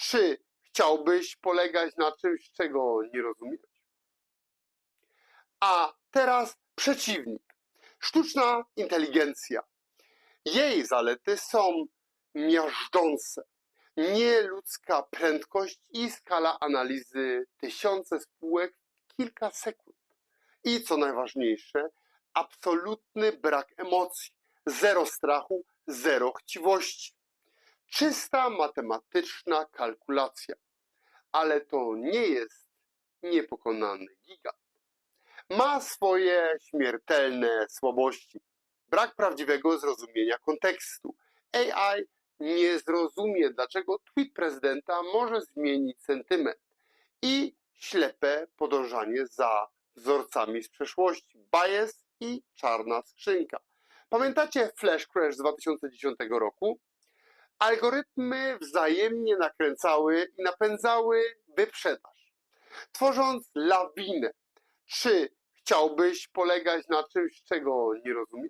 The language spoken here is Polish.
Czy chciałbyś polegać na czymś, czego nie rozumiesz? A teraz przeciwnik. Sztuczna inteligencja. Jej zalety są miażdżące. Nieludzka prędkość i skala analizy tysiące spółek w kilka sekund. I co najważniejsze, absolutny brak emocji, zero strachu, zero chciwości. Czysta matematyczna kalkulacja. Ale to nie jest niepokonany gigant. Ma swoje śmiertelne słabości. Brak prawdziwego zrozumienia kontekstu. AI nie zrozumie, dlaczego tweet prezydenta może zmienić sentyment i ślepe podążanie za wzorcami z przeszłości. Bias i czarna skrzynka. Pamiętacie Flash Crash z 2010 roku? Algorytmy wzajemnie nakręcały i napędzały wyprzedaż, tworząc lawinę. Czy chciałbyś polegać na czymś, czego nie rozumiesz?